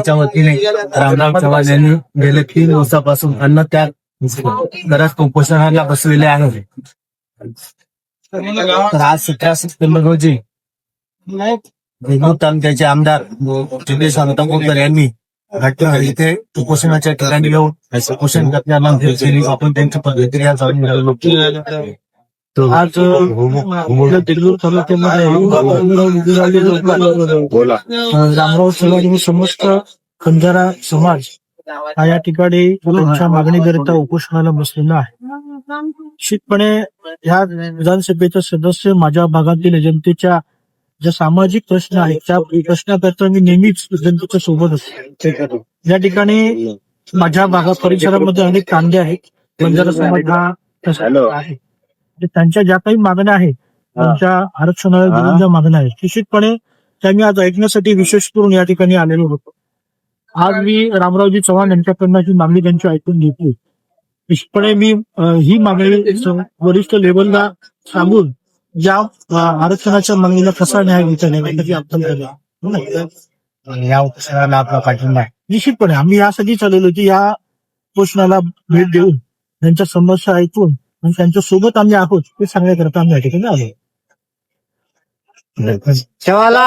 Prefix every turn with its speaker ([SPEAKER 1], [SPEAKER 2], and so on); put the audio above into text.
[SPEAKER 1] उपोषणाच्या वतीने रामराव चव्हाण यांनी गेले तीन दिवसापासून अन्न त्याग घरात कुपोषणाला बसलेले आहे. तर आज सतरा सप्टेंबर रोजी तालुक्याचे आमदार जितेश अंतमोकर यांनी घटना इथे कुपोषणाच्या ठिकाणी येऊन कुपोषण करण्याला केली आपण त्यांची प्रतिक्रिया जाणून घ्यायला आज देगलूर तालुक्यामध्ये रामराव चव्हाण आणि समस्त खंजारा समाज हा या ठिकाणी त्यांच्या मागणीकरिता उपोषणाला बसलेला आहे. निश्चितपणे या विधानसभेचे सदस्य माझ्या भागातील जनतेच्या ज्या सामाजिक प्रश्न आहेत त्या प्रश्नाकरता मी नेहमीच जनतेच्या सोबत असतो या ठिकाणी माझ्या भागा परिसरामध्ये अनेक कांदे आहेत. बंजारा समाज हा आहे. म्हणजे त्यांच्या ज्या काही मागण्या आहेत त्यांच्या आरक्षणाला मागण्या आहेत. निश्चितपणे त्या मी आज ऐकण्यासाठी विशेष करून या ठिकाणी आलेलो होतो. आज मी रामरावजी चव्हाण यांच्याकडनं ही मागणी त्यांची ऐकून घेतली निश्चितपणे मी ही मागणी वरिष्ठ लेवलला सांगून या आरक्षणाच्या मागणीला कसा न्याय देता हो येईल या उपोषणाला आपला पाठिंबा निश्चितपणे आम्ही यासाठी चाललेलो की या उपोषणाला भेट देऊन त्यांच्या समस्या ऐकून आणि त्यांच्यासोबत आम्ही आहोत ते सांगण्याकरता आम्ही या ठिकाणी आलो.
[SPEAKER 2] चला